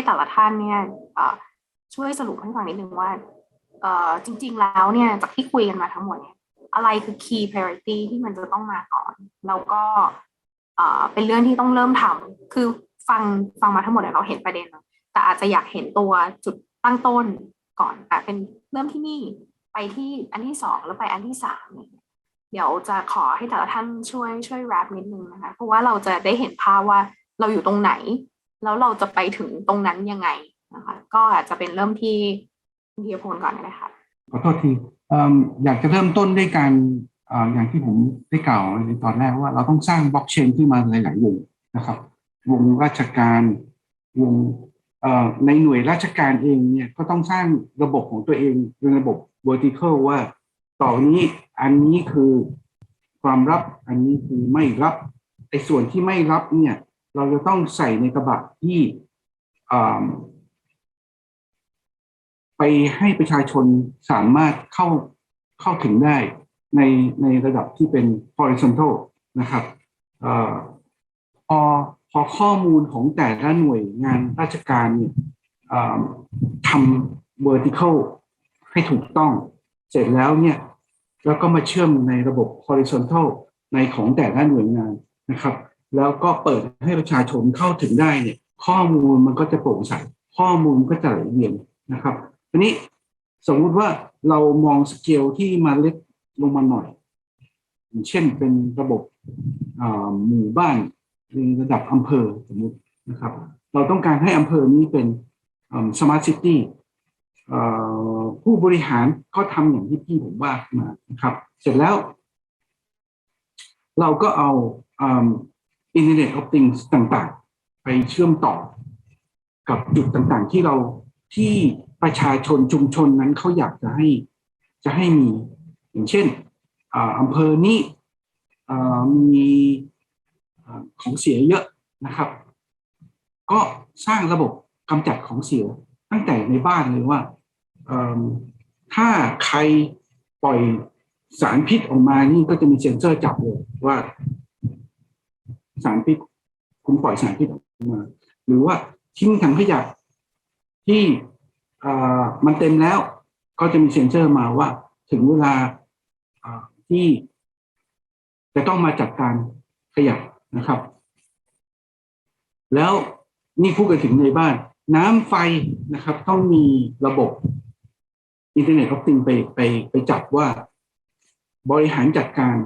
ให้แต่ละท่านเนี่ยช่วยสรุปให้ฟังนิดนึงว่าจริง ๆ แล้วเนี่ยจากที่คุยกันมาทั้งหมดเนี่ยอะไรคือ key priority ที่มันจะต้องมาก่อน แล้วก็เป็นเรื่องที่ต้องเริ่มทำคือฟังฟังมาทั้งหมดเนี่ยเราเห็นประเด็น แต่อาจจะอยากเห็นตัวจุดตั้งต้นก่อนอะเป็นเริ่มที่นี่ไปที่อันที่สองแล้วไปอันที่สามเนี่ยเดี๋ยวจะขอให้แต่ละท่านช่วยช่วยแรปนิดนึงนะคะ เพราะว่าเราจะได้เห็นภาพว่าเราอยู่ตรงไหน แล้วเราจะไปถึงตรงนั้นยังไงนะคะ ก็อาจจะเป็นเริ่มที่คุณธีรพลก่อนก็ได้ค่ะขอโทษทีอยากจะเริ่มต้นด้วยการอย่างที่ผมได้กล่าวในตอนแรกว่าเราต้องสร้างบล็อกเชนขึ้นมาหลาย ๆ วงนะครับ วงราชการวงในหน่วยราชการเองเนี่ยก็ต้องสร้างระบบของตัวเองเป็นระบบ vertical ว่าต่อนี้อันนี้คือความลับอันนี้คือไม่รับไอ้ส่วนที่ไม่รับเนี่ย เราจะต้องใส่ในกระบะที่ไปให้ประชาชนสามารถเข้าเข้าถึงได้ในในระดับที่เป็น horizontal นะครับอพอพอข้อมูลของแต่ละหน่วยงานราชการเนี่ยทำ vertical ให้ถูกต้องเสร็จแล้วเนี่ย แล้วก็มาเชื่อมในระบบ horizontal ในของแต่ละหน่วยงานนะครับ แล้วก็เปิดให้ประชาชนเข้าถึงได้เนี่ย ข้อมูลมันก็จะโปร่งใส ข้อมูลก็จะไหลเวียนนะครับทีนี้สมมุติว่าเรามองสเกลที่มาเล็กลงมาหน่อย เช่นเป็นระบบหมู่บ้านในระดับอำเภอสมมุตินะครับ เราต้องการให้อำเภอนี้เป็นสมาร์ทซิตี้ผู้บริหารก็ทำอย่างที่พี่ผมว่ามานะครับ เสร็จแล้ว เราก็เอา อินเทอร์เน็ตออฟติงต่างๆ ไปเชื่อมต่อ กับจุดต่างๆ ที่เราที่ประชาชนชุมชนนั้นเขาอยากจะให้จะให้มี อย่างเช่นอำเภอนี้มีของเสียเยอะนะครับ ก็สร้างระบบกำจัดของเสียตั้งแต่ในบ้านเลยว่า ถ้าใครปล่อยสารพิษออกมานี่ก็จะมีเซ็นเซอร์จับเลยว่า สารพิษคุณปล่อยสารพิษออกมา หรือว่าทิ้งถังขยะที่มันเต็มแล้วก็จะมีเซ็นเซอร์มาว่าถึงเวลาที่จะต้องมาจัดการขยะนะครับ แล้วนี่พูดกันถึงในบ้าน น้ำไฟนะครับ ต้องมีระบบอินเทอร์เน็ตออฟติงไปไปไปจับว่า บริหารจัดการ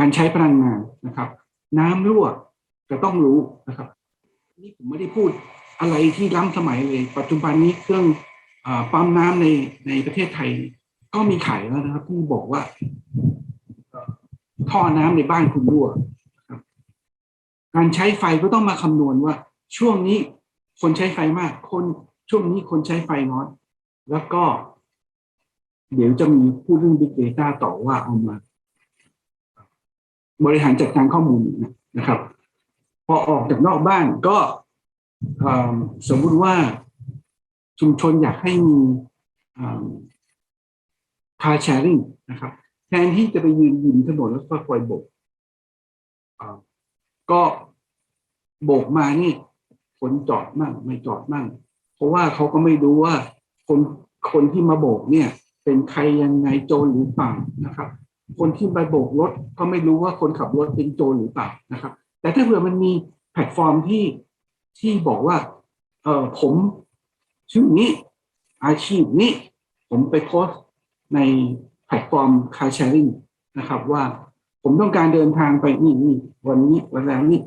การใช้พลังงานนะครับ น้ำรั่วจะต้องรู้นะครับ นี่ผมไม่ได้พูดอะไรที่ล้ำสมัยเลย ปัจจุบันนี้เครื่องอปั๊มน้ำในในประเทศไทย ก็มีขายแล้วนะครับ ที่บอกว่าท่อน้ำในบ้านคุณรั่วการใช้ไฟก็ต้องมาคำนวณว่า ช่วงนี้คนใช้ไฟมาก คนช่วงนี้คนใช้ไฟน้อยแล้วก็ เดี๋ยวจะมีพูดเรื่อง Big Data ต่อว่าเอามา บริหารจัดการข้อมูลนะครับ พอออกจากนอกบ้านก็สมมุติว่าชุมชนอยากให้มีคาร์แชร์ริงนะครับแทนที่จะไปยืนยินถนนแล้วก็คอยโบกก็โบกมานี่คนจอดมั่งไม่จอดมั่ง เพราะว่าเขาก็ไม่รู้ว่าคนคนที่มาโบกเนี่ย เป็นใครยังไงโจรหรือเปล่านะครับ คนที่ไปโบกรถก็ไม่รู้ว่าคนขับรถเป็นโจรหรือเปล่านะครับ แต่ถ้าเผื่อมันมีแพลตฟอร์มที่ที่บอกว่า เออผมชื่อนี้ อาชีพนี้ ผมไปโพสในแพลตฟอร์ม car sharing นะครับว่าผมต้องการเดินทางไปนี่นี่วันนี้วันแล้วนี่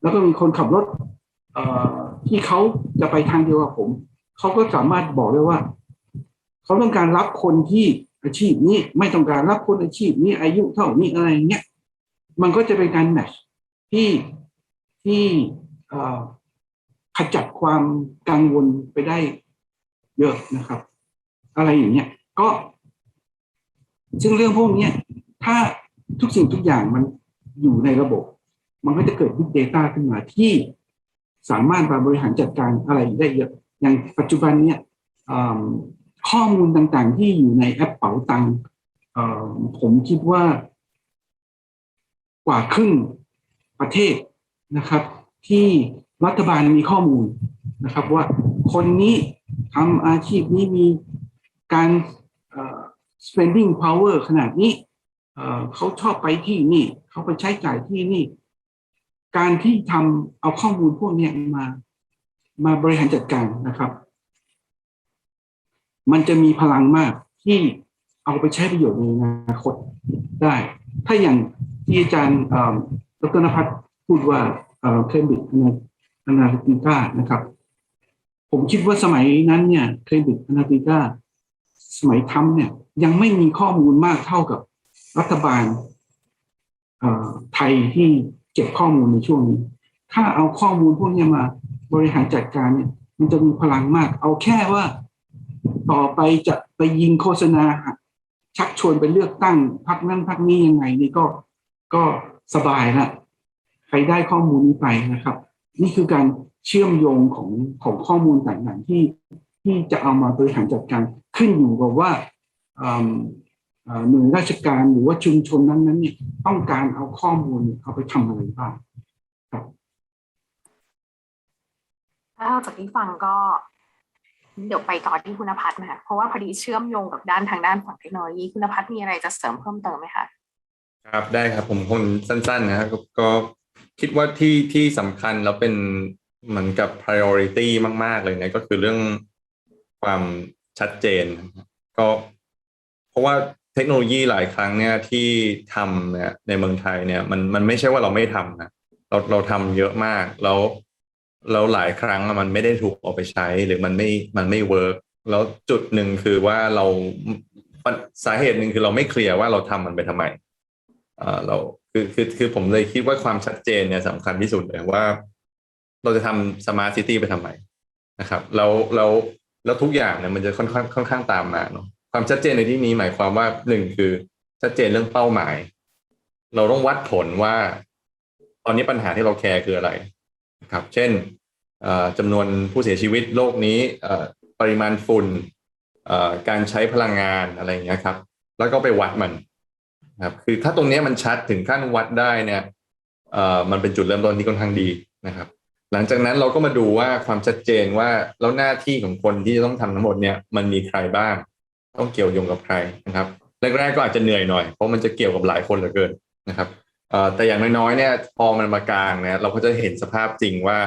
แล้วก็มีคนขับรถ เอ่อที่เขาจะไปทางเดียวกับผม เขาก็สามารถบอกได้ว่า เขาต้องการรับคนที่ อาชีพนี้ไม่ต้องการรับคนอาชีพนี้อายุเท่านี้อะไรเงี้ยมันก็จะเป็นการแมชที่ที่ขจัดความกังวลไปได้เยอะนะครับ อะไรอย่างเงี้ยก็ ซึ่งเรื่องพวกนี้ถ้าทุกสิ่งทุกอย่างมันอยู่ในระบบ มันก็จะเกิด Big Data ขึ้นมาที่สามารถมาบริหารจัดการอะไรได้เยอะอย่างปัจจุบันเนี่ยอ ข้อมูลต่างๆ ที่อยู่ในแอปเป๋าตังค์ผมคิดว่ากว่าครึ่งประเทศนะครับ ที่รัฐบาลมีข้อมูลนะครับ ว่าคนนี้ทำอาชีพนี้มีการ spending power ขนาดนี้เขาชอบไปที่นี่ เขาไปใช้จ่ายที่นี่ การที่ทำเอาข้อมูลพวกนี้มา มาบริหารจัดการนะครับ มันจะมีพลังมากที่เอาไปใช้ประโยชน์ในอนาคตได้ ถ้าอย่างที่อาจารย์ดรนภัทรพูดว่าเคมบริดจ์อนาติก้านะครับ ผมคิดว่าสมัยนั้นเนี่ยเคมบริดจ์อนาติก้าสมัยทำเนี่ย ยังไม่มีข้อมูลมากเท่ากับรัฐบาลไทยที่เก็บข้อมูลในช่วงนี้ ถ้าเอาข้อมูลพวกนี้มาบริหารจัดการเนี่ย มันจะมีพลังมาก เอาแค่ว่า ต่อไปจะไปยิงโฆษณา ชักชวนไปเลือกตั้งพักนั้นพักนี้ยังไงนี่ก็ก็สบายละใครได้ข้อมูลนี้ไปนะครับ นี่คือการเชื่อมโยงของของข้อมูลต่างๆที่ที่จะเอามาบริหารจัดการขึ้นอยู่กับว่าอืมเอ่อหน่วยราชการหรือว่าชุมชนนั้นๆเนี่ยต้องการเอาข้อมูลเนี่ยเอาไปทำอะไรบ้างถ้าจากที่ฟังก็ เดี๋ยวไปต่อที่คุณพัฒน์นะคะเพราะว่าพอดีเชื่อมโยงกับด้านทางด้านฝั่งเทคโนโลยีคุณพัฒน์มีอะไรจะเสริมเพิ่มเติมไหมคะครับได้ครับผมคงสั้นๆนะครับก็คิดว่าที่ที่สำคัญแล้วเป็นเหมือนกับ priority มาก ๆ เลยเนี่ยก็คือเรื่องความชัดเจน ก็เพราะว่าเทคโนโลยีหลายครั้งเนี่ยที่ทำเนี่ยในเมืองไทยเนี่ยมันมันไม่ใช่ว่าเราไม่ทำนะเราเราทำเยอะมากแล้ว แล้วหลายครั้งมันไม่ได้ถูกเอาไปใช้หรือมันไม่มันไม่เวิร์กแล้วจุดหนึ่งคือว่าเราสาเหตุหนึ่งคือเราไม่เคลียร์ว่าเราทำมันไปทำไมเอ่อเราคือคือคือผมเลยคิดว่าความชัดเจนเนี่ยสำคัญที่สุดเลยว่า เราจะทำสมาร์ทซิตี้ไปทำไมนะครับแล้วแล้วแล้วทุกอย่างเนี่ยมันจะค่อนข้างค่อนข้างตามมาเนาะความชัดเจนในที่นี้หมายความว่าหนึ่งคือชัดเจนเรื่องเป้าหมาย เราต้องวัดผลว่า ตอนนี้ปัญหาที่เราแคร์คืออะไร ครับ เช่นจำนวนผู้เสียชีวิตโลกนี้ปริมาณฝุ่นการใช้พลังงานอะไรอย่างเงี้ยครับ แล้วก็ไปวัดมันครับคือถ้าตรงนี้มันชัดถึงขั้นวัดได้เนี่ยมันเป็นจุดเริ่มต้นที่ค่อนข้างดีนะครับ หลังจากนั้นเราก็มาดูว่าความชัดเจนว่าแล้วหน้าที่ของคนที่จะต้องทำทั้งหมดเนี่ยมันมีใครบ้าง ต้องเกี่ยวโยงกับใครนะครับแรกๆก็อาจจะเหนื่อยหน่อยเพราะมันจะเกี่ยวกับหลายคนเหลือเกินนะครับ แต่อย่างน้อยๆเนี่ยพอมันมากลางเนี่ยเราก็จะเห็นสภาพจริงว่า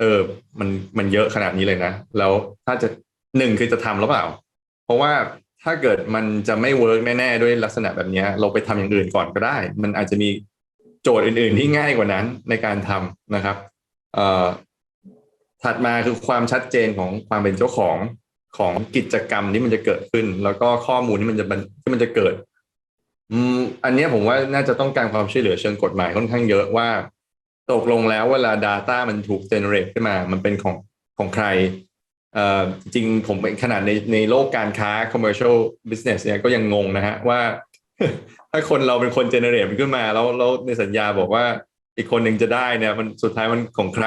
เออมันมันเยอะขนาดนี้เลยนะ แล้วถ้าจะหนึ่งคือจะทำหรือเปล่า เพราะว่าถ้าเกิดมันจะไม่เวิร์กแน่ๆด้วยลักษณะแบบนี้เราไปทำอย่างอื่นก่อนก็ได้ มันอาจจะมีโจทย์อื่นๆที่ง่ายกว่านั้นในการทำนะครับเอ่อถัดมาคือความชัดเจนของความเป็นเจ้าของของกิจกรรมที่มันจะเกิดขึ้น แล้วก็ข้อมูลที่มันจะที่มันจะเกิด อืมอันนี้ผมว่าน่าจะต้องการความช่วยเหลือเชิงกฎหมายค่อนข้างเยอะว่า ตกลงแล้วเวลา Data มันถูก generate ขึ้นมา มันเป็นของของใครเอ่อจริงผมขนาดในในโลกการค้า commercial business เนี่ยก็ยังงงนะฮะว่า ถ้าคนเราเป็นคน generate มันขึ้นมาแล้วแล้วในสัญญาบอกว่าอีกคนหนึ่งจะได้เนี่ย มันสุดท้ายมันของใคร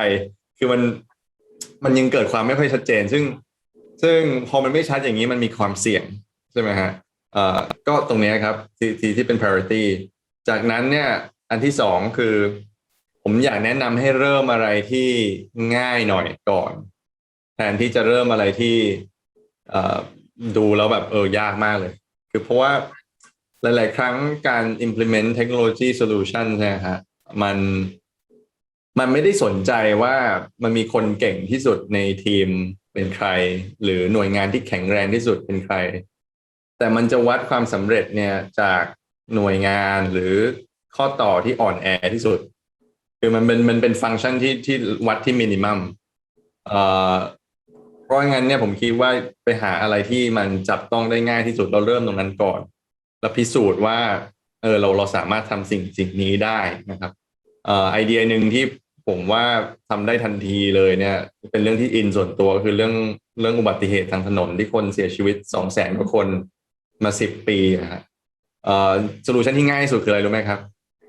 คือมันมันยังเกิดความไม่ค่อยชัดเจน ซึ่ง ซึ่งพอมันไม่ชัดอย่างนี้มันมีความเสี่ยงใช่ไหมฮะ เอ่อก็ตรงนี้ครับที่ที่ที่เป็น priority จากนั้นเนี่ยอันที่สองคือ ผมอยากแนะนำให้เริ่มอะไรที่ง่ายหน่อยก่อน แทนที่จะเริ่มอะไรที่เอ่อดูแล้วแบบเออยากมากเลย คือเพราะว่าหลาย ๆ ครั้งการ implement technology solution นะฮะมันมันไม่ได้สนใจว่ามันมีคนเก่งที่สุดในทีมเป็นใคร หรือหน่วยงานที่แข็งแรงที่สุดเป็นใคร แต่มันจะวัดความสำเร็จเนี่ยจากหน่วยงานหรือข้อต่อที่อ่อนแอที่สุด คือมันเป็นมันเป็นฟังก์ชันที่ที่วัดที่มินิมัมเอ่อเพราะงั้นเนี่ยผมคิดว่าไปหาอะไรที่มันจับต้องได้ง่ายที่สุดเราเริ่มตรงนั้นก่อน แล้วพิสูจน์ว่าเออเราเราสามารถทำสิ่งสิ่งนี้ได้นะครับเอ่อไอเดียหนึ่งที่ผมว่าทำได้ทันทีเลยเนี่ย เป็นเรื่องที่อินส่วนตัวก็คือเรื่องเรื่องอุบัติเหตุทางถนนที่คนเสียชีวิตสองแสนกว่าคน มาสิบปีนะฮะเอ่อโซลูชันที่ง่ายที่สุดคืออะไรรู้ไหมครับ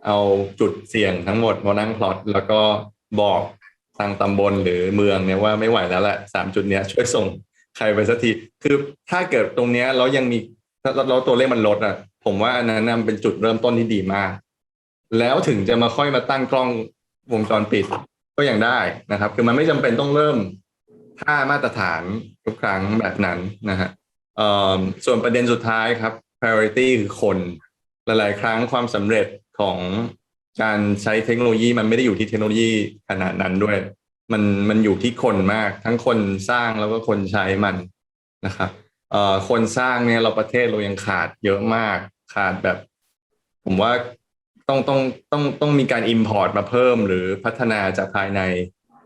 เอาจุดเสี่ยงทั้งหมดมานั่งพลอตแล้วก็บอกทางตำบลหรือเมืองเนี่ยว่าไม่ไหวแล้วแหละสามจุดเนี้ยช่วยส่งใครไปสักทีคือถ้าเกิดตรงเนี้ยแล้วยังมีแล้วตัวเลขมันลดอะ ผมว่าอันนั้นเป็นจุดเริ่มต้นที่ดีมาก แล้วถึงจะมาค่อยมาตั้งกล้องวงจรปิดก็ยังได้นะครับ คือมันไม่จำเป็นต้องเริ่มค่ามาตรฐานทุกครั้งแบบนั้นนะฮะ ส่วนประเด็นสุดท้ายครับ priority คือคน หลาย ๆ ครั้งความสำเร็จของการใช้เทคโนโลยีมันไม่ได้อยู่ที่เทคโนโลยีขนาดนั้นด้วย มันมันอยู่ที่คนมากทั้งคนสร้างแล้วก็คนใช้มันนะครับคนสร้างเนี่ยเราประเทศเรายังขาดเยอะมากขาดแบบ ผมว่าต้องต้องต้องต้องมีการ Import มาเพิ่มหรือพัฒนาจากภายใน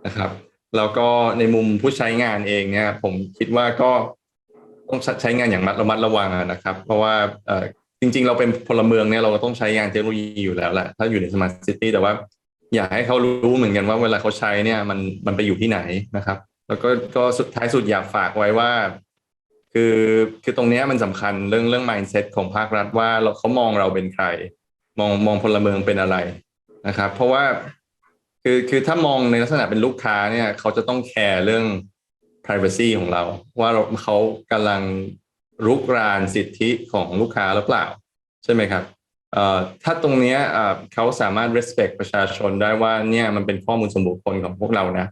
นะครับ แล้วก็ในมุมผู้ใช้งานเองเนี่ยผมคิดว่าก็ ต้องใช้งานอย่างระมัดระวังนะครับ เพราะว่าจริง ๆ เราเป็นพลเมืองเนี่ยเราก็ต้องใช้งานเทคโนโลยีอยู่แล้วแหละถ้าอยู่ในสมาร์ทซิตี้แต่ว่าอยากให้เขารู้เหมือนกันว่าเวลาเขาใช้เนี่ยมันมันไปอยู่ที่ไหนนะครับ แล้วก็ก็สุดท้ายสุดอยากฝากไว้ว่า คือคือตรงเนี้ยมันสำคัญเรื่องเรื่อง mindset ของภาครัฐว่าเราเขามองเราเป็นใคร มองมองพลเมืองเป็นอะไรนะครับ เพราะว่าคือคือถ้ามองในลักษณะเป็นลูกค้าเนี่ย เขาจะต้องแคร์เรื่อง privacy ของเรา ว่าเราเขากำลังรุกรานสิทธิของลูกค้าหรือเปล่า ใช่ไหมครับถ้าตรงเนี้ยเขาสามารถ respect ประชาชนได้ว่าเนี่ยมันเป็นข้อมูลส่วนบุคคลของพวกเรานะ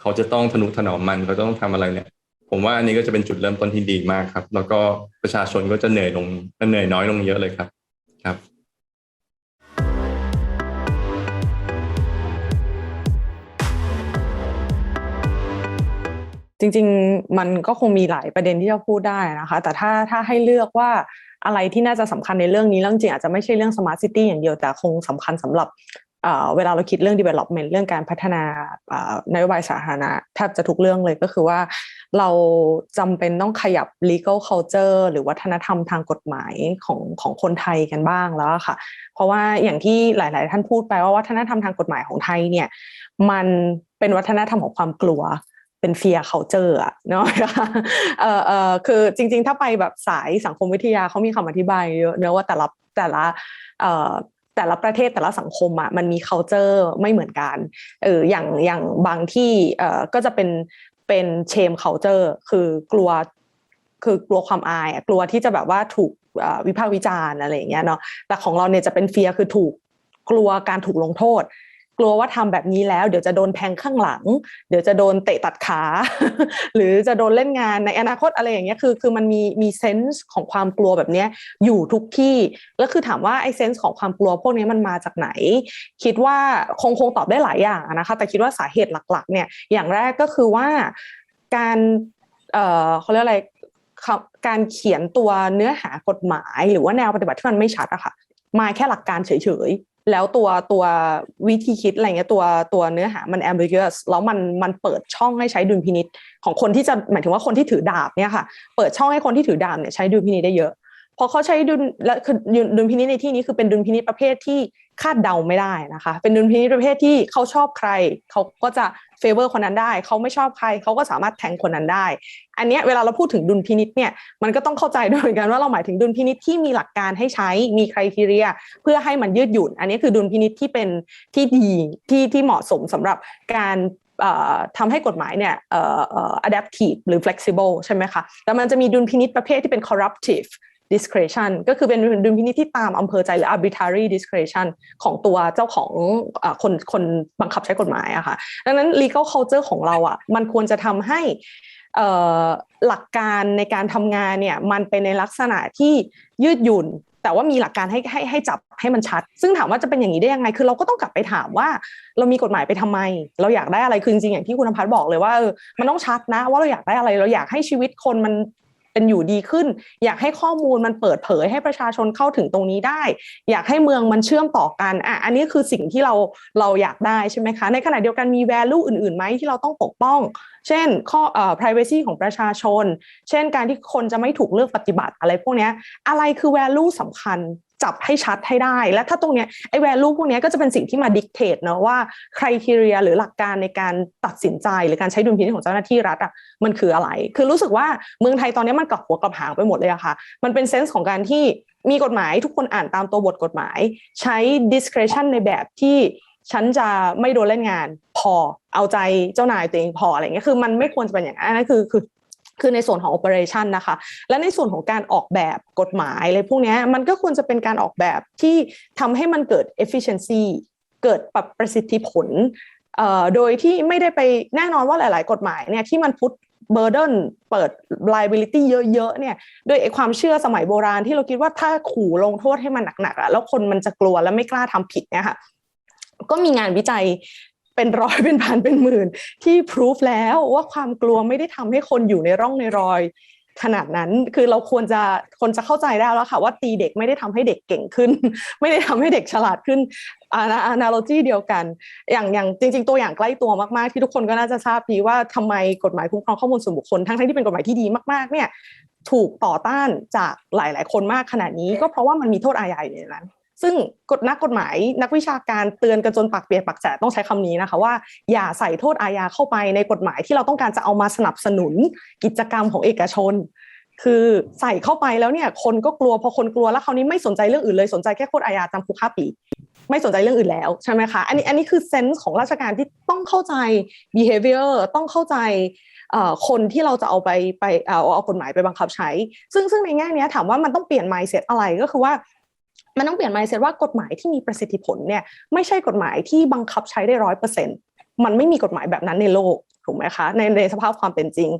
เขาจะต้องทนุถนอมมันเขาต้องทำอะไรเนี่ย ผมว่าอันนี้ก็จะเป็นจุดเริ่มต้นที่ดีมากครับ แล้วก็ประชาชนก็จะเหนื่อยลงเหนื่อยน้อยลงเยอะเลยครับ ครับ จริง ๆ มันก็คงมีหลายประเด็นที่จะพูดได้นะคะ แต่ถ้าถ้าให้เลือกว่าอะไรที่น่าจะสำคัญในเรื่องนี้เรื่องจริงอาจจะไม่ใช่เรื่อง smart city อย่างเดียวแต่คงสำคัญสำหรับเวลาเราคิดเรื่อง development เรื่องการพัฒนานโยบายสาธารณะแทบจะทุกเรื่องเลยก็คือว่าเราจำเป็นต้องขยับ legal culture หรือวัฒนธรรมทางกฎหมายของของคนไทยกันบ้างแล้วค่ะ เพราะว่าอย่างที่หลาย ๆ ท่านพูดไปว่าวัฒนธรรมทางกฎหมายของไทยเนี่ยมันเป็นวัฒนธรรมของความกลัว เป็นเฟียเคาเจออะเนาะเออเออคือจริง ๆ ถ้าไปแบบสายสังคมวิทยาเขามีคำอธิบายเยอะเนอะว่าแต่ละแต่ละเอ่อแต่ละประเทศแต่ละสังคมอะมันมี culture ไม่เหมือนกันเอออย่างอย่างบางที่เอ่อก็จะเป็นเป็นเชม culture คือกลัวคือกลัวความอายอะกลัวที่จะแบบว่าถูกวิพากษ์วิจารณ์อะไรอย่างเงี้ยเนาะแต่ของเราเนี่ยจะเป็นเฟียคือถูกกลัวการถูกลงโทษ กลัวว่าทำแบบนี้แล้ว เดี๋ยวจะโดนแทงข้างหลัง เดี๋ยวจะโดนเตะตัดขา หรือจะโดนเล่นงานในอนาคตอะไรอย่างเงี้ยคือคือมันมีมีเซนส์ของความกลัวแบบเนี้ยอยู่ทุกที่แล้วคือถามว่าไอ้เซนส์ของความกลัวพวกนี้มันมาจากไหน คิดว่าคงคงตอบได้หลายอย่างนะคะแต่คิดว่าสาเหตุหลักๆเนี่ยอย่างแรกก็คือว่าการเอ่อเขาเรียกอะไรการเขียนตัวเนื้อหากฎหมาย หรือว่าแนวปฏิบัติที่มันไม่ชัดอะค่ะมาแค่หลักการเฉย แล้วตัวตัววิธีคิดอะไรเงี้ยตัวตัวเนื้อหามัน ambiguous แล้วมันมันเปิดช่องให้ใช้ดุลพินิษของคนที่จะหมายถึงว่าคนที่ถือดาบเนี่ยค่ะ เปิดช่องให้คนที่ถือดาบเนี่ยใช้ดุลพินิษได้เยอะพอเขาใช้ดุลและคือดุลพินิษในที่นี้คือเป็นดุลพินิษประเภทที่ คาดเดาไม่ได้นะคะ เป็นดุลพินิษประเภทที่เขาชอบใคร เขาก็จะเฟเวอร์คนนั้นได้ เขาไม่ชอบใคร เขาก็สามารถแทงคนนั้นได้ อันนี้เวลาเราพูดถึงดุลพินิษเนี่ยมันก็ต้องเข้าใจด้วยเหมือนกันว่าเราหมายถึงดุลพินิษที่มีหลักการให้ใช้มีคุณทีเรีย เพื่อให้มันยืดหยุ่น อันนี้คือดุลพินิษที่เป็นที่ดีที่ที่เหมาะสมสำหรับการทำให้กฎหมายเนี่ย adaptive หรือ flexible ใช่ไหมคะ แต่มันจะมีดุลพินิษประเภทที่เป็น corruptive discretion ก็คือเป็นดุลพินิจที่ตามอำเภอใจหรือ arbitrary discretion ของตัวเจ้าของอคนคนบังคับใช้กฎหมายอะค่ะ ดังนั้น legal culture ของเราอะมันควรจะทำให้หลักการในการทำงานเนี่ยมันเป็นในลักษณะที่ยืดหยุ่นแต่ว่ามีหลักการให้ให้ให้จับให้มันชัด ซึ่งถามว่าจะเป็นอย่างนี้ได้ยังไง คือเราก็ต้องกลับไปถามว่า เรามีกฎหมายไปทำไม เราอยากได้อะไร คือจริงๆอย่างที่คุณนภัสบอกเลยว่าเออมันต้องชัดนะ ว่าเราอยากได้อะไร เราอยากให้ชีวิตคนมัน เป็นอยู่ดีขึ้น อยากให้ข้อมูลมันเปิดเผยให้ประชาชนเข้าถึงตรงนี้ได้ อยากให้เมืองมันเชื่อมต่อกันอะอันนี้คือสิ่งที่เราเราอยากได้ใช่ไหมคะ ในขณะเดียวกันมี value อื่นๆไหมที่เราต้องปกป้อง เช่นข้อเอ่อ privacy ของประชาชน เช่นการที่คนจะไม่ถูกเลือกปฏิบัติอะไรพวกนี้อะไรคือ value สำคัญ จับให้ชัดให้ได้ และถ้าตรงเนี้ยไอ้ value พวกนี้ก็จะเป็นสิ่งที่มา dictate เนะว่า criteria หรือหลักการในการตัดสินใจหรือการใช้ดุลพินิจของเจ้าหน้าที่รัฐอะมันคืออะไร คือรู้สึกว่าเมืองไทยตอนนี้มันกลับหัวกลับหางไปหมดเลยอะค่ะ มันเป็นเซนส์ของการที่มีกฎหมายทุกคนอ่านตามตัวบทกฎหมาย ใช้ discretion ในแบบที่ฉันจะไม่โดนเล่นงานพอเอาใจเจ้านายตัวเองพออะไรเงี้ยคือมันไม่ควรจะเป็นอย่างนั้นนั่นคือคือ คือในส่วนของ operation นะคะ และในส่วนของการออกแบบกฎหมายอะไรพวกนี้มันก็ควรจะเป็นการออกแบบที่ทำให้มันเกิด efficiency เกิดปรับประสิทธิผลโดยที่ไม่ได้ไปแน่นอนว่าหลาย ๆ กฎหมายเนี่ยที่มันพุทเบอร์เดนเปิด liability เยอะ ๆ เนี่ยด้วยไอความเชื่อสมัยโบราณที่เราคิดว่าถ้าขู่ลงโทษให้มันหนัก ๆอะแล้วคนมันจะกลัวและไม่กล้าทำผิดเนี่ยค่ะก็มีงานวิจัย เป็นร้อยเป็นพันเป็นหมื่น ที่พิสูจแล้วว่าความกลัวไม่ได้ทำให้คนอยู่ในร่องในรอยขนาดนั้นคือเราควรจะคนจะเข้าใจได้แล้วค่ะว่าตีเด็กไม่ได้ทำให้เด็กเก่งขึ้น ไม่ได้ทำให้เด็กฉลาดขึ้นอานาโลจีเดียวกัน อย่างอย่างจริง ๆ ตัวอย่างใกล้ตัวมากๆ ที่ทุกคนก็น่าจะทราบดีว่าทำไมกฎหมายคุ้มครองข้อมูลส่วนบุคคลทั้งๆที่เป็นกฎหมายที่ดีมากๆเนี่ยถูกต่อต้านจากหลาย ๆ คนมากขนาดนี้ ก็เพราะว่ามันมีโทษอาญาอยู่ในนั้น ซึ่งกฎนักกฎหมายนักวิชาการเตือนกันจนปากเปียกปากแฉะต้องใช้คำนี้นะคะว่าอย่าใส่โทษอาญาเข้าไปในกฎหมายที่เราต้องการจะเอามาสนับสนุนกิจกรรมของเอกชน คือใส่เข้าไปแล้วเนี่ยคนก็กลัวพอคนกลัวแล้วคราวนี้ไม่สนใจเรื่องอื่นเลยสนใจแค่โทษอาญาจำคุกห้าปีไม่สนใจเรื่องอื่นแล้วใช่ไหมคะอันนี้อันนี้คือเซนส์ของราชการที่ต้องเข้าใจ behavior ต้องเข้าใจคนที่เราจะเอาไปไปเอาเอากฎหมายไปบังคับใช้ ซึ่งซึ่งในแง่นี้ถามว่ามันต้องเปลี่ยน mindset อะไรก็คือว่า มันต้องเปลี่ยน mindset ว่ากฎหมายที่มีประสิทธิผลเนี่ยไม่ใช่กฎหมายที่บังคับใช้ได้ร้อยเปอร์เซ็นต์มันไม่มีกฎหมายแบบนั้นในโลกถูกไหมคะในในสภาพความเป็นจริง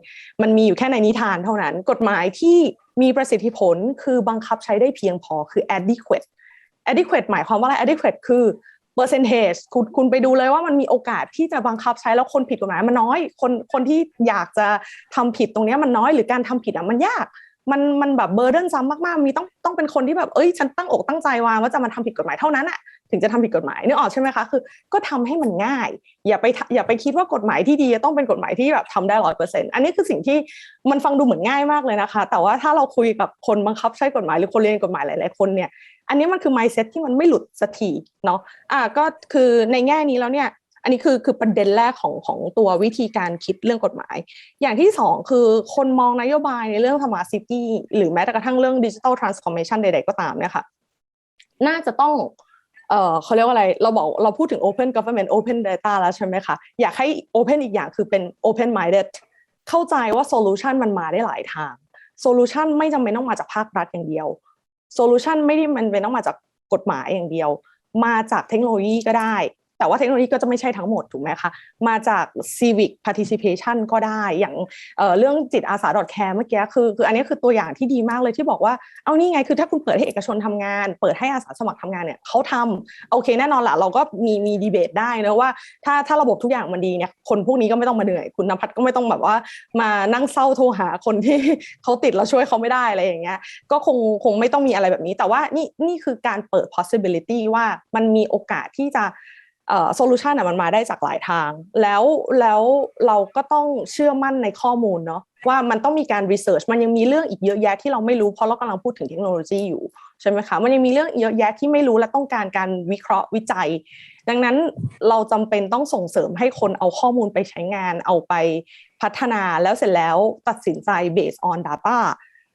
มันมีอยู่แค่ในนิทานเท่านั้น กฎหมายที่มีประสิทธิผลคือบังคับใช้ได้เพียงพอคือ adequate adequate หมายความว่าอะไร adequate คือ percentage คุณคุณไปดูเลยว่ามันมีโอกาสที่จะบังคับใช้แล้วคนผิดกฎหมายมันน้อย คนคนที่อยากจะทำผิดตรงนี้มันน้อยหรือการทำผิดอะมันยาก มันมันแบบเบอร์เดนซ้ำมากๆ มีต้องต้องเป็นคนที่แบบเอ้ยฉันตั้งอกตั้งใจวางว่าจะมาทำผิดกฎหมายเท่านั้นอะถึงจะทำผิดกฎหมายนึกออกใช่ไหมคะคือก็ทำให้มันง่าย อย่าไปอย่าไปคิดว่ากฎหมายที่ดีจะต้องเป็นกฎหมายที่แบบทำได้ร้อยเปอร์เซ็นต์อันนี้คือสิ่งที่มันฟังดูเหมือนง่ายมากเลยนะคะ แต่ว่าถ้าเราคุยกับคนบังคับใช้กฎหมายหรือคนเรียนกฎหมายหลาย ๆ คนเนี่ยอันนี้มันคือ mindset ที่มันไม่หลุดสักทีเนาะอ่าก็คือในแง่นี้แล้วเนี่ย อันนี้คือคือประเด็นแรกของของตัววิธีการคิดเรื่องกฎหมาย อย่างที่สองคือคนมองนโยบายในเรื่อง smart city หรือแม้แต่กระทั่งเรื่อง digital transformation ใดๆก็ตามเนี่ยค่ะน่าจะต้องเอ่อเขาเรียกว่าอะไร เราบอกเราพูดถึง open government open data แล้วใช่ไหมคะ อยากให้ open อีกอย่างคือเป็น open minded เข้าใจว่า solution มันมาได้หลายทาง solution ไม่จำเป็นต้องมาจากภาครัฐอย่างเดียว solution ไม่ได้มันเป็นต้องมาจากกฎหมายอย่างเดียว มาจากเทคโนโลยีก็ได้ แต่ว่าเทคโนโลยีก็จะไม่ใช่ทั้งหมดถูกไหมคะมาจาก civic participation ก็ได้อย่างเเรื่องจิตอาสา .care เมื่อกี้คือคืออันนี้คือตัวอย่างที่ดีมากเลยที่บอกว่าเอานี่ไงคือถ้าคุณเปิดให้เอกชนทำงาน เปิดให้อาสาสมัครทำงานเนี่ยเขาทำโอเคแน่นอนละเราก็มีมีดีเบตได้นะว่า ถ้าถ้าระบบทุกอย่างมันดีเนี่ยคนพวกนี้ก็ไม่ต้องมาเหนื่อยคุณนภัทรก็ไม่ต้องแบบว่ามานั่งเศร้าโทรหาคนที่เขาติดแล้วช่วยเขาไม่ได้อะไรอย่างเงี้ยก็คงคงไม่ต้องมีอะไรแบบนี้ แต่ว่านี่นี่คือการเปิด possibility ว่ามันมีโอกาสที่จะ โซลูชันอะมันมาได้จากหลายทาง แล้วแล้วเราก็ต้องเชื่อมั่นในข้อมูลเนาะว่ามันต้องมีการรีเสิร์ชมันยังมีเรื่องอีกเยอะแยะที่เราไม่รู้เพราะเรากำลังพูดถึงเทคโนโลยีอยู่ใช่ไหมคะมันยังมีเรื่องเยอะแยะที่ไม่รู้และต้องการการวิเคราะห์วิจัย ดังนั้นเราจำเป็นต้องส่งเสริมให้คนเอาข้อมูลไปใช้งานเอาไปพัฒนาแล้วเสร็จแล้วตัดสินใจ based on data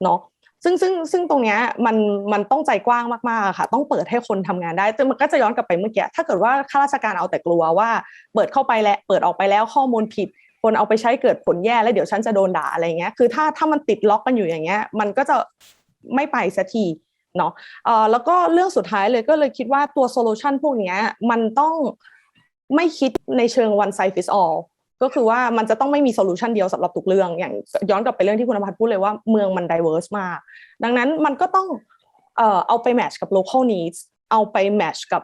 เนาะ ซึ่งซึ่งซึ่งตรงเนี้ยมันมันต้องใจกว้างมากๆค่ะ ต้องเปิดให้คนทำงานได้แต่มันก็จะย้อนกลับไปเมื่อกี้ถ้าเกิดว่าข้าราชการเอาแต่กลัวว่า เปิดเข้าไปแล้วเปิดออกไปแล้วข้อมูลผิด คนเอาไปใช้เกิดผลแย่แล้วเดี๋ยวฉันจะโดนด่าอะไรเงี้ยคือถ้าถ้ามันติดล็อกกันอยู่อย่างเงี้ย มันก็จะไม่ไปสักทีเนาะเอ่อแล้วก็เรื่องสุดท้ายเลยก็เลยคิดว่าตัวโซลูชันพวกเนี้ยมันต้องไม่คิดในเชิง one size fits all ก็คือว่ามันจะต้องไม่มีโซลูชันเดียวสำหรับทุกเรื่อง อย่างย้อนกลับไปเรื่องที่คุณอภัทรพูดเลยว่าเมืองมันดิเวอร์สมาก ดังนั้นมันก็ต้องเอ่อเอาไปแมชกับ local needs เอาไปแมชกับ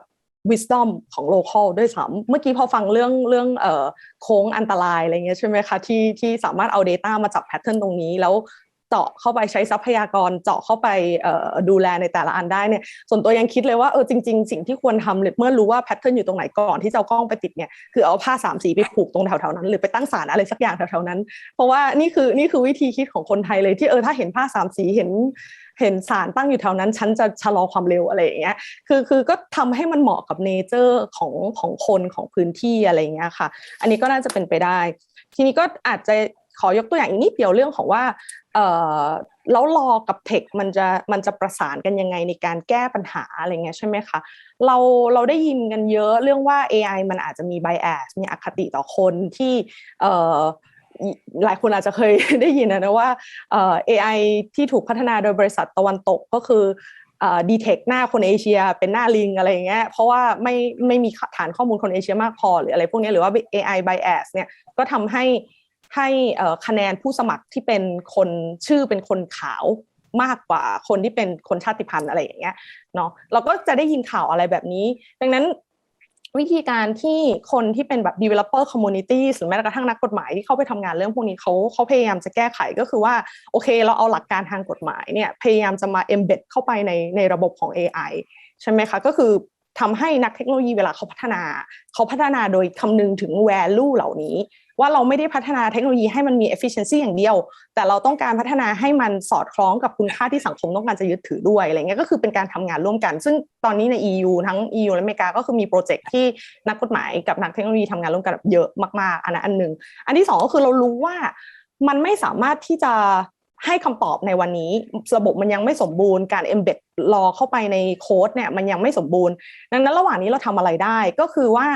wisdom ของ local ด้วยซ้ำเมื่อกี้พอฟังเรื่องเรื่องเอ่อโค้งอันตรายอะไรเงี้ยใช่ไหมคะที่ที่สามารถเอา Data มาจับแพทเทิร์นตรงนี้ แล้ว เจาะเข้าไปใช้ทรัพยากรเจาะเข้าไปดูแลในแต่ละอันได้เนี่ยส่วนตัวยังคิดเลยว่าเออจริง ๆ สิ่งที่ควรทำเมื่อรู้ว่าแพทเทิร์นอยู่ตรงไหนก่อนที่จะเอากล้องไปติดเนี่ยคือเอาผ้าสามสีไปผูกตรงแถวๆนั้น หรือไปตั้งสารอะไรสักอย่างแถวๆนั้น เพราะว่านี่คือนี่คือวิธีคิดของคนไทยเลยที่เออถ้าเห็นผ้าสามสีเห็นเห็นสารตั้งอยู่แถวนั้น ฉันจะชะลอความเร็วอะไรอย่างเงี้ย คือคือก็ทำให้มันเหมาะกับเนเจอร์ของของคนของพื้นที่อะไรอย่างเงี้ยค่ะ อันนี้ก็น่าจะเป็นไปได้ ทีนี้ก็อาจจะ ขอยกตัวอย่างอีกนิดเดียวเรื่องของว่าเออแล้วรอกับเทคมันจะมันจะประสานกันยังไงในการแก้ปัญหาอะไรเงี้ยใช่ไหมคะเราเราได้ยินกันเยอะเรื่องว่า AI มันอาจจะมี bias มีอคติต่อคนที่เออหลายคนอาจจะเคยได้ยินนะว่าเออ AI ที่ถูกพัฒนาโดยบริษัทตะวันตกก็คือดีเทคหน้าคนเอเชียเป็นหน้าลิงอะไรเงี้ยเพราะว่าไม่ไม่มีฐานข้อมูลคนเอเชียมากพอหรืออะไรพวกนี้หรือว่า AI bias เนี่ยก็ทำให้ ให้คะแนนผู้สมัครที่เป็นคนชื่อเป็นคนขาวมากกว่าคนที่เป็นคนชาติพันธุ์อะไรอย่างเงี้ยเนาะเราก็จะได้ยินข่าวอะไรแบบนี้ ดังนั้นวิธีการที่คนที่เป็นแบบ developer community หรือแม้กระทั่งนักกฎหมายที่เข้าไปทำงานเรื่องพวกนี้เขาเขาพยายามจะแก้ไขก็คือว่า โอเค เราเอาหลักการทางกฎหมายเนี่ยพยายามจะมา embed เข้าไปในในระบบของ AI ใช่ไหมคะ ก็คือทำให้นักเทคโนโลยีเวลาเขาพัฒนา เขาพัฒนาโดยคำนึงถึง value เหล่านี้ ว่าเราไม่ได้พัฒนาเทคโนโลยีให้มันมี efficiency อย่างเดียว แต่เราต้องการพัฒนาให้มันสอดคล้องกับคุณค่าที่สังคมต้องการจะยึดถือด้วยอะไรเงี้ยก็คือเป็นการทำงานร่วมกัน ซึ่งตอนนี้ใน EU ทั้ง EU และอเมริกาก็คือมีโปรเจกต์ที่นักกฎหมายกับนักเทคโนโลยีทำงานร่วมกันแบบเยอะมากๆอันนั้นอันหนึ่งอันที่สองก็คือเรารู้ว่ามันไม่สามารถที่จะ ให้คำตอบในวันนี้ระบบมันยังไม่สมบูรณ์การ embed รอเข้าไปในโค้ดเนี่ยมันยังไม่สมบูรณ์ ดังนั้นระหว่างนี้เราทำอะไรได้ก็คือว่า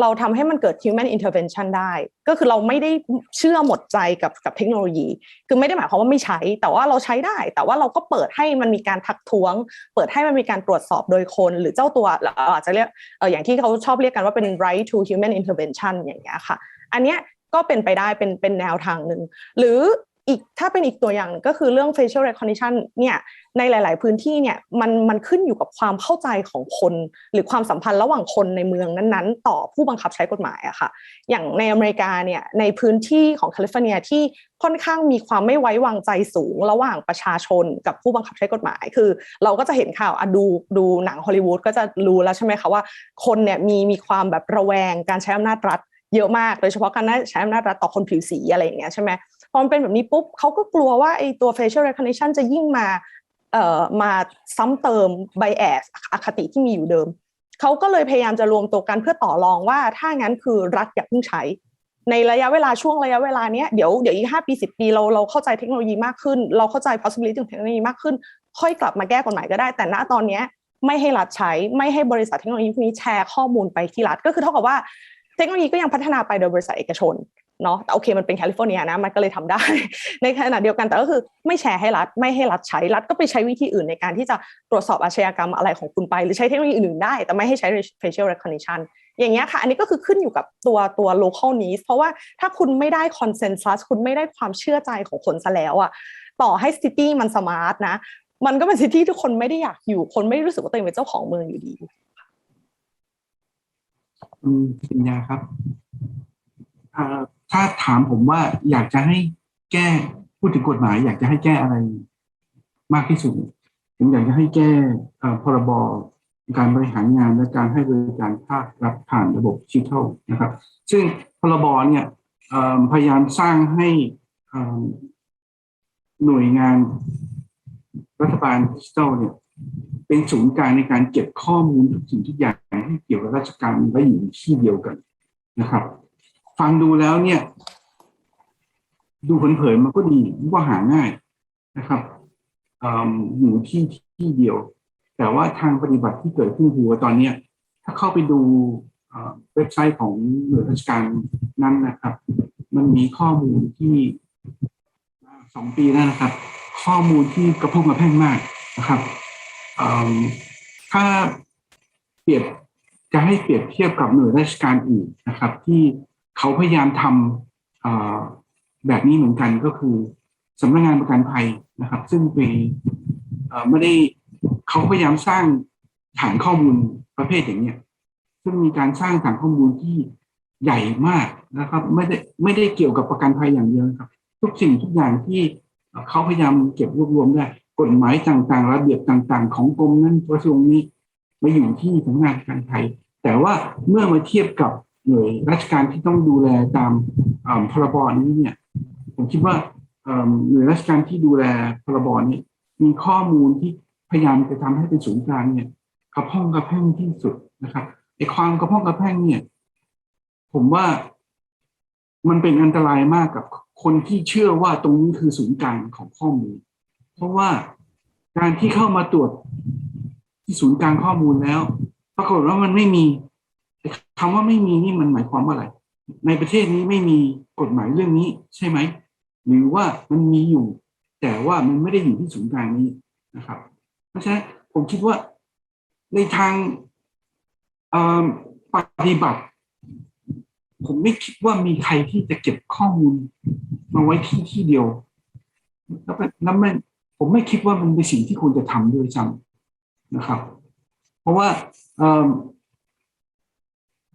เราทำให้มันเกิด human intervention ได้ ก็คือเราไม่ได้เชื่อหมดใจกับกับเทคโนโลยี คือไม่ได้หมายความว่าไม่ใช้ แต่ว่าเราใช้ได้ แต่ว่าเราก็เปิดให้มันมีการทักท้วง เปิดให้มันมีการตรวจสอบโดยคน หรือเจ้าตัวอาจจะเรียกอออย่างที่เขาชอบเรียกกันว่าเป็น right to human intervention อย่างเงี้ยค่ะ อันเนี้ยก็เป็นไปได้เป็นเป็นแนวทางหนึ่งหรือ อีกถ้าเป็นอีกตัวอย่างก็คือเรื่อง facial recognition เนี่ยในหลาย ๆ พื้นที่เนี่ยมันมันขึ้นอยู่กับความเข้าใจของคน หรือความสัมพันธ์ระหว่างคนในเมืองนั้น ๆ ต่อผู้บังคับใช้กฎหมายอะค่ะ อย่างในอเมริกาเนี่ยในพื้นที่ของแคลิฟอร์เนียที่ค่อนข้างมีความไม่ไว้วางใจสูงระหว่างประชาชนกับผู้บังคับใช้กฎหมาย คือ เราก็จะเห็นข่าวอะดูดูหนังฮอลลีวูดก็จะรู้แล้วใช่ไหมคะว่าคนเนี่ยมีมีความแบบระแวงการใช้อำนาจรัฐเยอะมาก โดยเฉพาะการใช้อำนาจรัฐต่อคนผิวสีอะไรอย่างเงี้ยใช่ไหม พอมันเป็นแบบนี้ปุ๊บเขาก็กลัวว่าไอ้ตัว facial recognition จะยิ่งมาเอ่อมาซ้ำเติม bias อคติที่มีอยู่เดิมเขาก็เลยพยายามจะรวมตัวกันเพื่อต่อรองว่าถ้างั้นคือรัฐอย่าเพิ่งใช้ ในระยะเวลาช่วงระยะเวลาเนี้ยเดี๋ยวเดี๋ยวอีกห้าปีสิบปีเราเราเข้าใจเทคโนโลยีมากขึ้น เราเข้าใจ possibility ของเทคโนโลยีมากขึ้น ค่อยกลับมาแก้กฎหมายก็ได้ แต่ณตอนเนี้ยไม่ให้รัฐใช้ไม่ให้บริษัทเทคโนโลยีพวกนี้แชร์ข้อมูลไปที่รัฐก็คือเท่ากับว่าเทคโนโลยีก็ยังพัฒนาไปโดยบริษัทเอกชน เนาะแต่โอเคมันเป็นแคลิฟอร์เนียนะมันก็เลยทำได้ ในขณะเดียวกันแต่ก็คือไม่แชร์ให้รัฐไม่ให้รัฐใช้รัฐก็ไปใช้วิธีอื่นในการที่จะตรวจสอบอาชญากรรมอะไรของคุณไป หรือใช้เทคโนโลยีอื่นได้ แต่ไม่ให้ใช้ facial recognition อย่างเงี้ยค่ะ อันนี้ก็คือขึ้นอยู่กับตัวตัว local needs เพราะว่าถ้าคุณไม่ได้ consensus คุณไม่ได้ความเชื่อใจของคนซะแล้วอะต่อให้ city มัน smart นะ มันก็เป็น city ที่คนไม่ได้อยากอยู่คนไม่รู้สึกว่าตัวเองเป็นเจ้าของเมืองอยู่ดีคุณปัญญาครับอ่อ ถ้าถามผมว่าอยากจะให้แก้พูดถึงกฎหมาย อยากจะให้แก้อะไรมากที่สุดผมอยากจะให้แก้พรบการบริหารงานและการให้บริการภาครัฐผ่านระบบดิจิทัลนะครับ ซึ่งพรบเนี่ยพยายามสร้างให้หน่วยงานรัฐบาลดิจิทัลเนี่ยเป็นศูนย์กลางในการเก็บข้อมูลทุกสิ่งทุกอย่างให้เกี่ยวกับราชการไว้อยู่ที่เดียวกันนะครับ ฟังดูแล้วเนี่ย ดูเผินๆมันก็ดีมันก็หาง่ายนะครับอยู่ที่ที่เดียว แต่ว่าทางปฏิบัติที่เกิดขึ้นคือว่าตอนเนี้ย ถ้าเข้าไปดูเว็บไซต์ของหน่วยราชการนั้นนะครับ มันมีข้อมูลที่สองปีแล้วนะครับ ข้อมูลที่กระพุ้งกระแพ่งมากนะครับถ้าเปรียบจะให้เปรียบเทียบกับหน่วยราชการอื่นนะครับ ที่ เขาพยายามทำแบบนี้เหมือนกันก็คือสำนักงานประกันภัยนะครับ ซึ่งเป็นไม่ได้เขาพยายามสร้างฐานข้อมูลประเภทอย่างเนี้ยซึ่งมีการสร้างฐานข้อมูลที่ใหญ่มากนะครับ ไม่ได้ไม่ได้เกี่ยวกับประกันภัยอย่างเดียวครับ ทุกสิ่งทุกอย่างที่เขาพยายามเก็บรวบรวมได้กฎหมายต่างๆ ระเบียบต่างๆ ของกรมนั้นกระทรวงนี้มาอยู่ที่สำนักงานการไทย แต่ว่าเมื่อมาเทียบกับ หน่วยราชการที่ต้องดูแลตามพรบนี้เนี่ยผมคิดว่าหน่วยราชการที่ดูแลพรบนี้มีข้อมูลที่พยายามจะทำให้เป็นศูนย์กลางเนี่ยกระพ้องกระแพ่งที่สุดนะครับไอ้ความกระพ้องกระแพ่งเนี่ย ผมว่ามันเป็นอันตรายมากกับคนที่เชื่อว่าตรงนี้คือศูนย์กลางของข้อมูล เพราะว่าการที่เข้ามาตรวจที่ศูนย์กลางข้อมูลแล้ว ปรากฏว่ามันไม่มี คำว่าไม่มีนี่มันหมายความว่าอะไร ในประเทศนี้ไม่มีกฎหมายเรื่องนี้ใช่ไหม หรือว่ามันมีอยู่ แต่ว่ามันไม่ได้อยู่ที่ศูนย์กลางนี้นะครับ เพราะฉะนั้นผมคิดว่าในทางปฏิบัติ ผมไม่คิดว่ามีใครที่จะเก็บข้อมูลมาไว้ที่ที่เดียวแล้วแล้วมันผมไม่คิดว่ามันเป็นสิ่งที่ควรจะทำด้วยซ้ำนะครับ เพราะว่า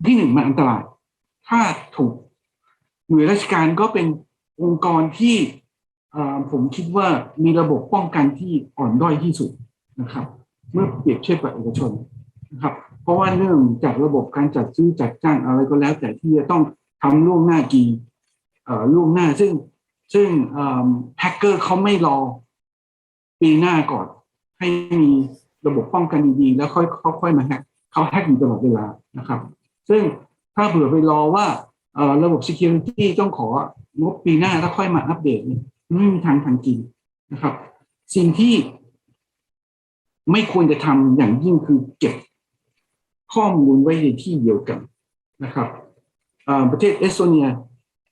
ที่หนึ่งมันอันตราย ถ้าถูกหน่วยราชการก็เป็นองค์กรที่ผมคิดว่ามีระบบป้องกันที่อ่อนด้อยที่สุดนะครับ เมื่อเปรียบเทียบกับเอกชนนะครับ เพราะว่าเนื่องจากระบบการจัดซื้อจัดจ้างอะไรก็แล้ว แต่ที่จะต้องทำล่วงหน้ากี่ล่วงหน้าซึ่งซึ่งแฮกเกอร์เขาไม่รอปีหน้าก่อน ให้มีระบบป้องกันดีๆ แล้วค่อยเขาค่อยมาแฮกเขาแฮกอยู่ตลอดเวลานะครับ ซึ่งถ้าเผื่อไปรอว่าระบบ security ต้องของบปีหน้าแล้วค่อยมาอัปเดตเนี่ยไม่มีทางทันกินนะครับ สิ่งที่ไม่ควรจะทำอย่างยิ่งคือเก็บข้อมูลไว้ในที่เดียวกันนะครับประเทศเอสโตเนีย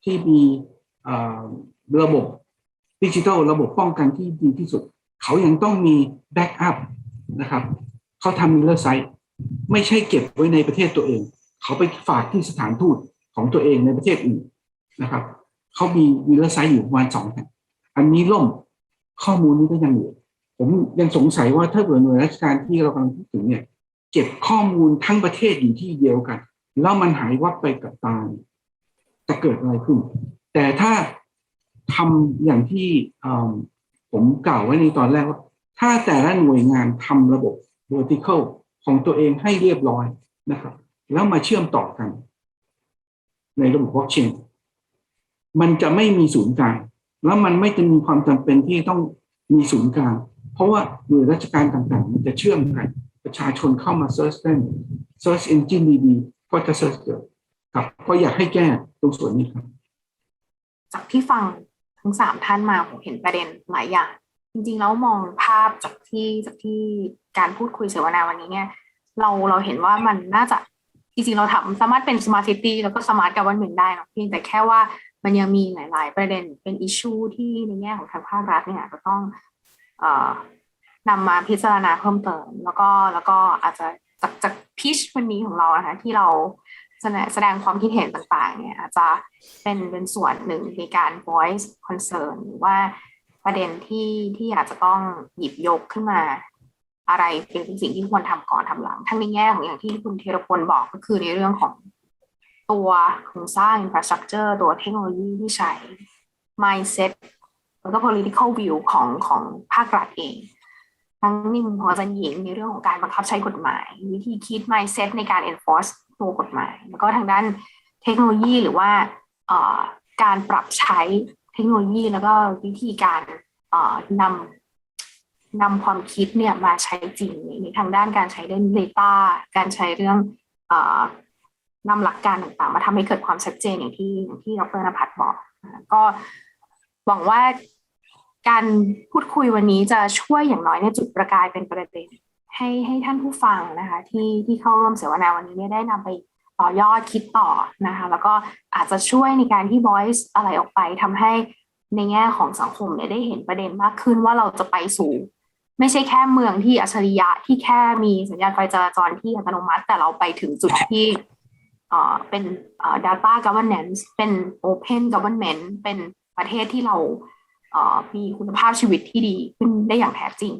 ที่มีระบบดิจิทัลระบบป้องกันที่ดีที่สุด เขายังต้องมีแบ็กอัพนะครับ เขาทำมิลเลอร์ไซต์ไม่ใช่เก็บไว้ในประเทศตัวเอง เขาไปฝากที่สถานทูตของตัวเองในประเทศอื่นนะครับเขามีมิลเลอร์ไซต์อยู่ประมาณสองแห่งอันนี้ล่มข้อมูลนี้ก็ยังอยู่ผมยังสงสัยว่าถ้าเกิดหน่วยราชการที่เรากำลังพูดถึงเนี่ย เก็บข้อมูลทั้งประเทศอยู่ที่เดียวกัน แล้วมันหายวับไปกับตาจะเกิดอะไรขึ้น แต่ถ้าทำอย่างที่ผมกล่าวไว้ในตอนแรกว่า ถ้าแต่ละหน่วยงานทำระบบ vertical ของตัวเองให้เรียบร้อยนะครับ แล้วมาเชื่อมต่อกัน ในระบบบล็อกเชนมันจะไม่มีศูนย์กลาง แล้วมันไม่จะมีความจำเป็นที่ต้องมีศูนย์กลาง เพราะว่าหน่วยราชการต่างๆ มันจะเชื่อมกัน ประชาชนเข้ามา search ได้ search engine ดีๆก็จะ search เจอครับก็อยากให้แก้ตรงส่วนนี้ครับ จากที่ฟังทั้งสามท่านมาผมเห็นประเด็นหลายอย่าง จริงๆ แล้วมองภาพจากที่จากที่การพูดคุยเสวนาวันนี้เนี่ย เราเราเห็นว่ามันน่าจะ จริงๆเราทำสามารถเป็น smart city แล้วก็ smart government ได้นะเพียงแต่แค่ว่ามันยังมีหลาย ๆ ประเด็นเป็นอิชชูที่ในแง่ของทางภาครัฐเนี่ยจะต้องเอ่อนำมาพิจารณาเพิ่มเติม แล้วก็แล้วก็อาจจะจากจากพิชวันนี้ของเรานะคะที่เราแสดงแสดงความคิดเห็นต่าง ๆ เนี่ย อาจจะเป็นเป็นส่วนหนึ่งในการ voice concern หรือว่าประเด็นที่ที่อาจจะต้องหยิบยกขึ้นมา อะไรเป็นสิ่งที่ควรทำก่อนทำหลัง ทั้งในแง่ของอย่างที่คุณเทรพลบอกก็คือในเรื่องของตัวโครงสร้าง infrastructure ตัวเทคโนโลยีที่ใช้ mindset แล้วก็ political view ของของภาครัฐเอง ทั้งในมุมของอาจารย์หญิงในเรื่องของการบังคับใช้กฎหมาย วิธีคิด mindset ในการ enforce ตัวกฎหมาย แล้วก็ทางด้านเทคโนโลยีหรือว่าการปรับใช้เทคโนโลยีแล้วก็วิธีการนำ นำความคิดเนี่ยมาใช้จริงในทางด้านการใช้เรื่อง data การใช้เรื่องอนำหลักการต่างๆ มาทำให้เกิดความชัดเจนอย่างที่อย่างที่ดรนภัทรบอก ก็หวังว่าการพูดคุยวันนี้จะช่วยอย่างน้อยในจุดประกายเป็นประเด็นให้ให้ท่านผู้ฟังนะคะ ที่ที่เข้าร่วมเสวนาวันนี้เนี่ยได้นำไปต่อยอดคิดต่อนะคะ แล้วก็อาจจะช่วยในการที่ voice อะไรออกไปทำให้ในแง่ของสังคมเนี่ยได้เห็นประเด็นมากขึ้นว่าเราจะไปสู่ ไม่ใช่แค่เมืองที่อัจฉริยะที่แค่มีสัญญาณไฟจราจรที่อัตโนมัติ แต่เราไปถึงจุดที่เป็น data governance เป็น open government เป็นประเทศที่เรามีคุณภาพชีวิตที่ดีขึ้นได้อย่างแท้จริง